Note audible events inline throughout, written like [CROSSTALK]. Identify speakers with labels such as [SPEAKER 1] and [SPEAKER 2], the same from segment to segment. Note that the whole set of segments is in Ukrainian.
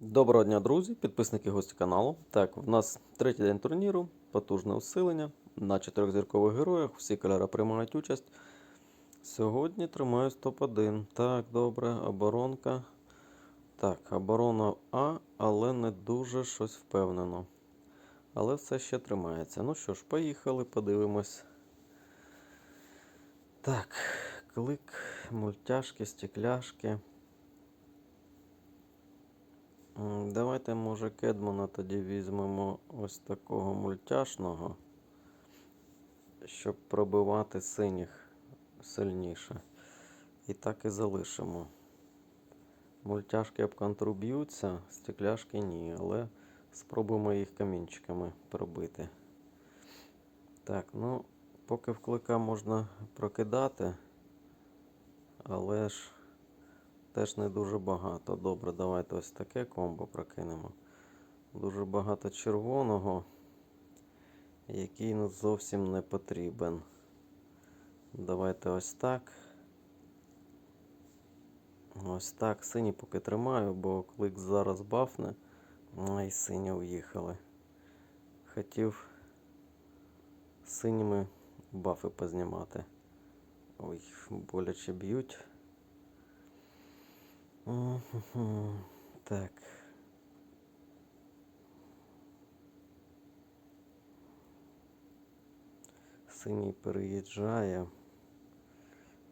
[SPEAKER 1] Доброго дня, друзі, підписники гості каналу. Так, в нас третій день турніру, потужне усилення. На чотирьохзіркових героях всі кольори приймають участь. Сьогодні тримаюсь топ-1. Так, добре, оборонка. Так, оборона А, але не дуже щось впевнено. Але все ще тримається. Ну що ж, поїхали, подивимось. Так, клик, мультяшки, стекляшки. Давайте, може, Кедмана тоді візьмемо ось такого мультяшного, щоб пробивати синіх сильніше. І так і залишимо. Мультяшки об контру б'ються, стекляшки ні, але спробуємо їх камінчиками пробити. Так, ну, поки в клика можна прокидати, але ж теж не дуже багато. Добре, давайте ось таке комбо прокинемо. Дуже багато червоного, який ну зовсім не потрібен. Давайте ось так. Ось так. Синій поки тримаю, бо клик зараз бафне. А і сині уїхали. Хотів синіми бафи познімати. Ой, боляче б'ють. Так. Синій переїжджає.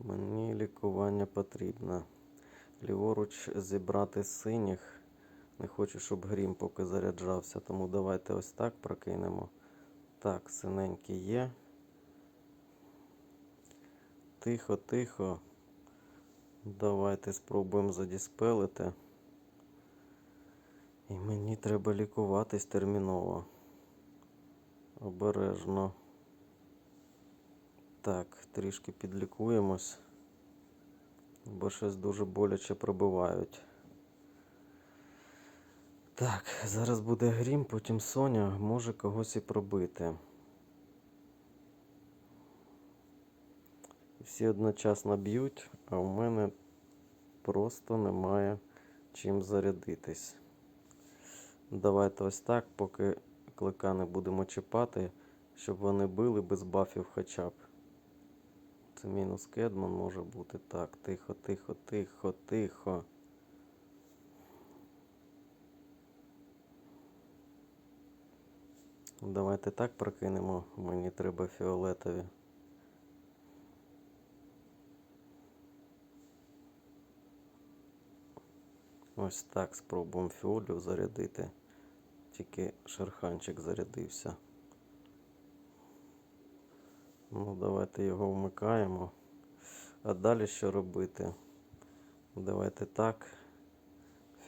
[SPEAKER 1] Мені лікування потрібно. Ліворуч зібрати синіх. Не хочу, щоб грім поки заряджався, тому давайте ось так прокинемо. Так, синенький є. Тихо, тихо. Давайте спробуємо задіспелити. І мені треба лікуватись терміново. Обережно. Так, трішки підлікуємось, бо щось дуже боляче пробивають. Так, зараз буде грім, потім Соня може когось і пробити. Всі одночасно б'ють, а у мене просто немає чим зарядитись. Давайте ось так, поки клика не будемо чіпати, щоб вони били без бафів хоча б. Це мінус кедман може бути. Так, тихо, тихо, тихо, тихо. Давайте так прокинемо. Мені треба фіолетові. Ось так спробуємо фіолів зарядити. Тільки шерханчик зарядився. Ну, давайте його вмикаємо. А далі що робити? Давайте так.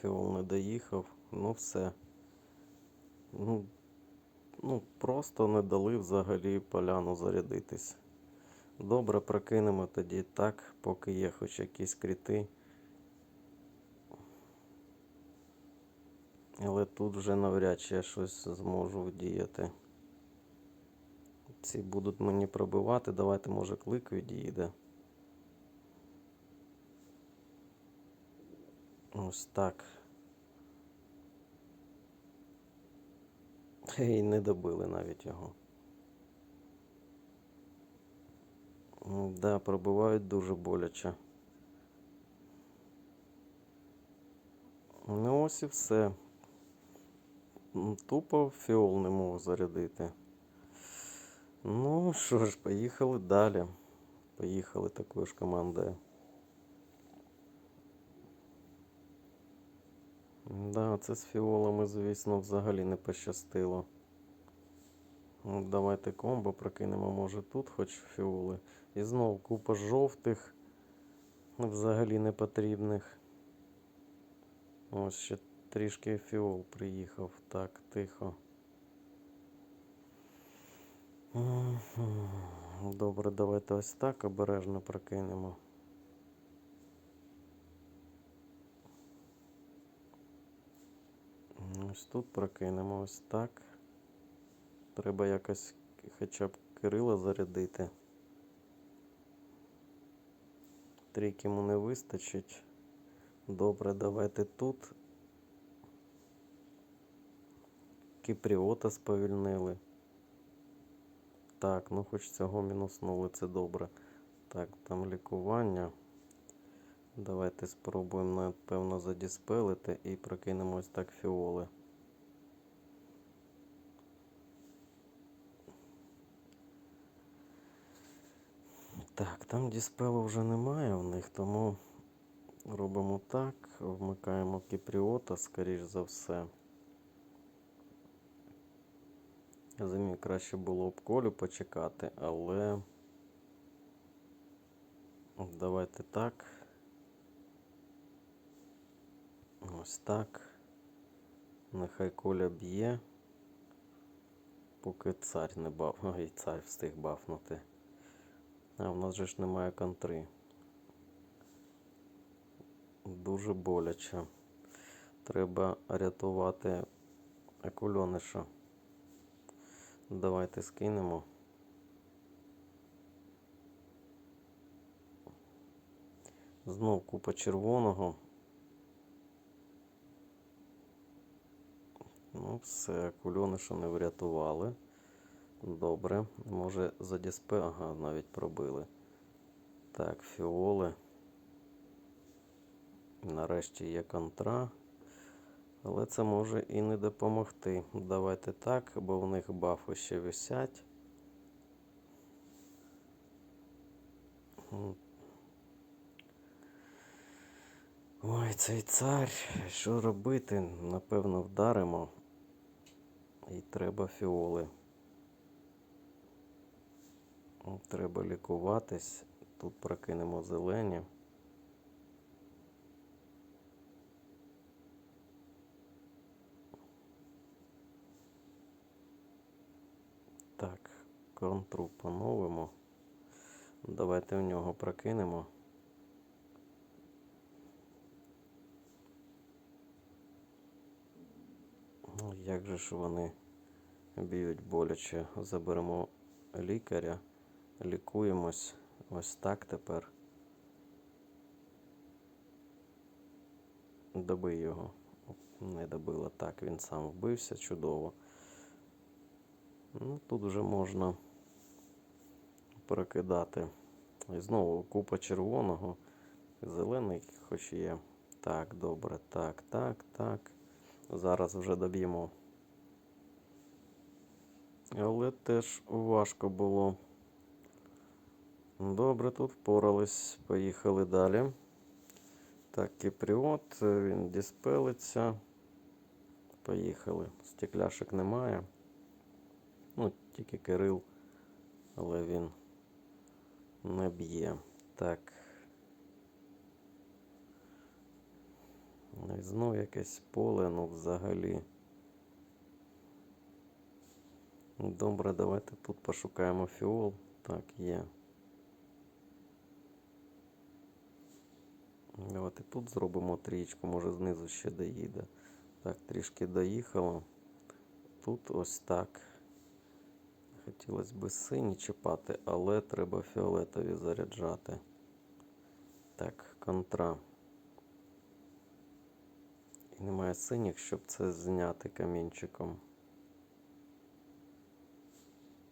[SPEAKER 1] Фіол не доїхав. Ну все. Ну, ну просто не дали взагалі поляну зарядитись. Добре, прокинемо тоді так, поки є хоч якісь кріти. Але тут вже навряд чи я щось зможу вдіяти. Ці будуть мені пробивати. Давайте, може, клик відійде. Ось так. І не добили навіть його. Да, пробивають дуже боляче. Ну ось і все. М, Тупо фіол не можу зарядити. Ну що ж, поїхали далі. Поїхали такою ж командою. Да, це з фіолами, звісно, взагалі не пощастило. Ну, давайте комбо прокинемо, може тут хоч фіоли. І знову купа жовтих, взагалі не потрібних. Ось ще трішки фіол приїхав. Так, тихо. Добре, давайте ось так обережно прокинемо. Ось тут прокинемо ось так. Треба якось хоча б Кирила зарядити. Трійки йому не вистачить. Добре, давайте тут Кіпріота сповільнили. Так, ну хоч цього мінуснули, це добре. Так, там лікування. Давайте спробуємо, напевно, задіспелити і прокинемо ось так фіоли. Так, там діспелу вже немає в них, тому робимо так. Вмикаємо кіпріота, скоріш за все. Я розумію, краще було б колю почекати, але давайте так. Ось так. Нехай коля б'є, поки цар не бав. [LAUGHS] Ой, цар встиг бафнути. А в нас же ж немає контри. Дуже боляче. Треба рятувати акульониша. Давайте скинемо. Знов купа червоного. Ну, все, акульониша не врятували. Добре. Може за діспе. Ага, навіть пробили. Так, фіоли. Нарешті є контра. Але це може і не допомогти. Давайте так, бо в них бафи ще висять. Ой, цей цар. Що робити? Напевно, вдаримо. І треба фіоли. Треба лікуватись. Тут прокинемо зелені. Так, контру поновимо. Давайте в нього прокинемо. Ну, як же ж вони б'ють боляче? Заберемо лікаря, лікуємось. Ось так тепер. Добий його. Не добила. Так, він сам вбився, чудово. Ну, тут вже можна перекидати. І знову купа червоного. Зелений хоч є. Так, добре. Так, так, так. Зараз вже доб'ємо. Але теж важко було. Добре, тут впорались. Поїхали далі. Так, кіпріот, він діспелиться. Поїхали. Стекляшок немає. Ну, тільки Кирил, але він не. Так. І Знов якесь поле, ну взагалі. Добре, давайте тут пошукаємо фіол. Так, є. Давайте тут зробимо трічку, може знизу ще доїде. Так, трішки доїхало. Тут ось так. Хотілося б сині чіпати, але треба фіолетові заряджати. Так, контра. І немає синіх, щоб це зняти камінчиком.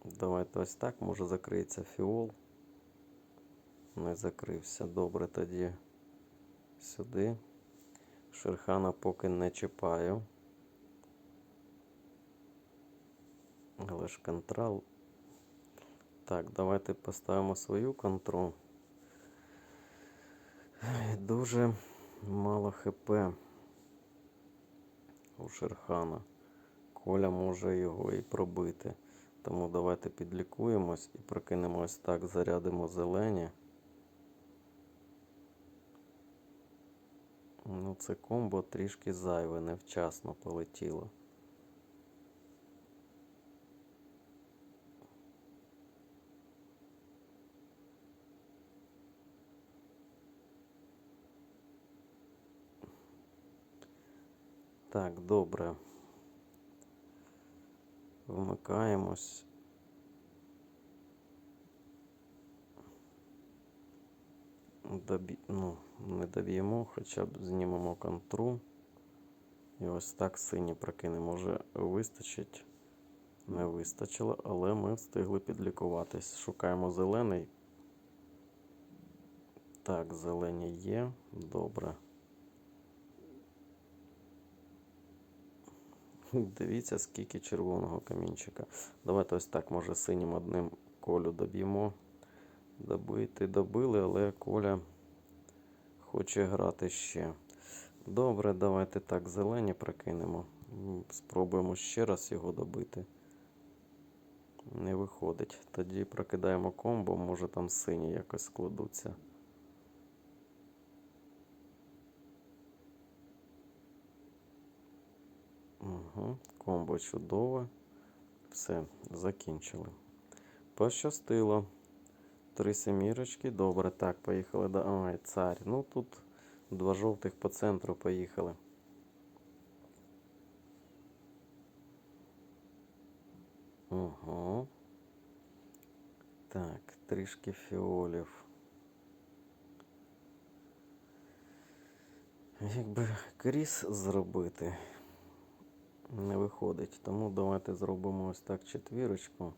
[SPEAKER 1] Давайте ось так, може закриється фіол. Не закрився. Добре тоді сюди. Шерхана поки не чіпаю. Але ж контрол. Так, давайте поставимо свою контру. Дуже мало ХП у Шерхана. Коля може його і пробити. Тому давайте підлікуємось і прокинемо ось так, зарядимо зелені. Ну, це комбо трішки зайве, невчасно полетіло. Так, добре. Вмикаємось. Добі... Ну, не доб'ємо, хоча б знімемо контру. І ось так синій прокине. Може вистачить. Не вистачило, але ми встигли підлікуватись. Шукаємо зелений. Так, зелені є. Добре. [LAUGHS] Дивіться, скільки червоного камінчика. Давайте ось так, може, синім одним колю доб'ємо. Добити добили, але коля хоче грати ще. Добре, давайте так, зелені прокинемо. Спробуємо ще раз його добити. Не виходить. Тоді прокидаємо комбо, може там сині якось складуться. Комбо чудове. Все, закінчили. Пощастило. Три семірочки. Добре, так, поїхали до. Ой, цар. Ну тут два жовтих по центру поїхали. Угу. Так, трішки фіолів. Якби кріс зробити не виходить. Тому давайте зробимо ось так четвірочку.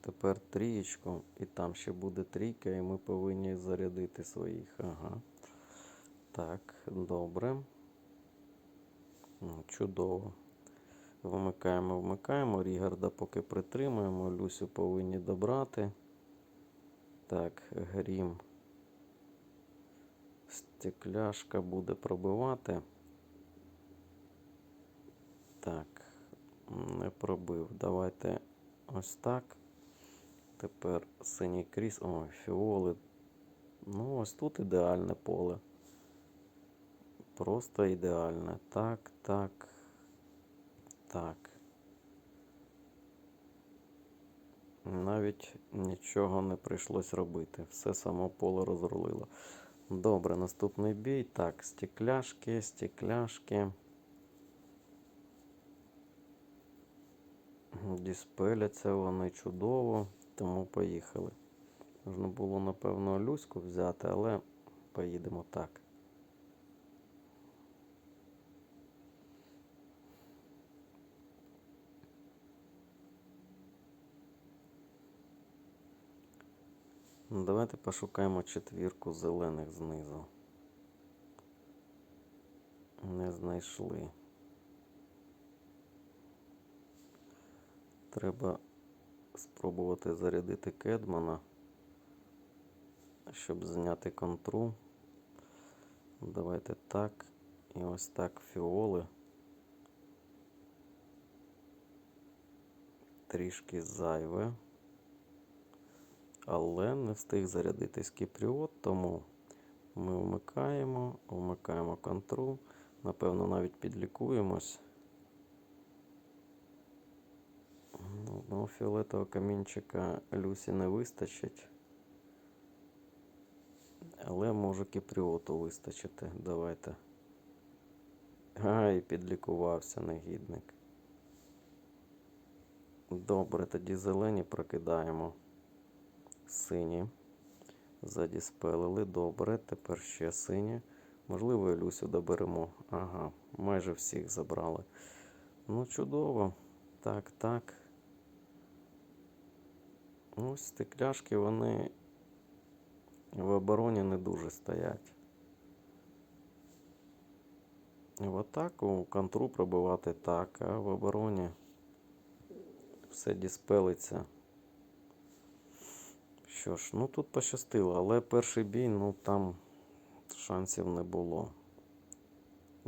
[SPEAKER 1] Тепер трієчку, і там ще буде трійка, і ми повинні зарядити своїх. Ага. Так, добре. М, Чудово. Вмикаємо, вмикаємо. Рігарда поки притримуємо. Люсю повинні добрати. Так, грім. Стекляшка буде пробивати. Так, не пробив. Давайте ось так. Тепер синій кріс. Ой, фіоли. Ну, ось тут ідеальне поле. Просто ідеальне. Так, так. Так. Навіть нічого не прийшлось робити. Все само поле розрулило. Добре, наступний бій. Так, стекляшки, стекляшки. Діспеляться вони чудово, тому поїхали. Можна було, напевно, люську взяти, але поїдемо так. Ну, Давайте пошукаємо четвірку зелених знизу. Не знайшли. Треба спробувати зарядити Кедмана, щоб зняти контру. Давайте так. І ось так фіоли. Трішки зайве. Але не встиг зарядитись Кіпріот, тому ми вмикаємо, вмикаємо контру. Напевно, навіть підлікуємось. Ну, Одного фіолетового камінчика Люсі не вистачить. Але може Кіпріоту вистачити. Давайте. Ай, підлікувався негідник. Добре, тоді зелені прокидаємо. Сині. Задіспелили. Добре. Тепер ще сині. Можливо, і Люсю доберемо. Ага, майже всіх забрали. Ну, чудово. Так, так. Ось стекляшки, вони в обороні не дуже стоять. В атаку контру пробивати так, а в обороні все діспелиться. Що ж, ну тут пощастило, але перший бій, ну там шансів не було.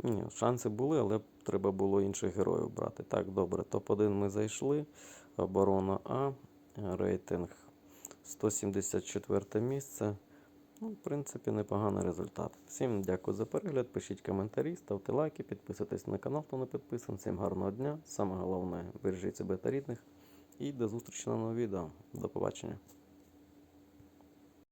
[SPEAKER 1] Ні, шанси були, але треба було інших героїв брати. Так, добре, топ-1 ми зайшли. Оборона А, рейтинг 174 місце. Ну, в принципі, непоганий результат. Всім дякую за перегляд. Пишіть коментарі, ставте лайки, підписуйтесь на канал, хто не підписаний. Всім гарного дня. Саме головне, бережіть себе та рідних. І до зустрічі на новому відео. До побачення.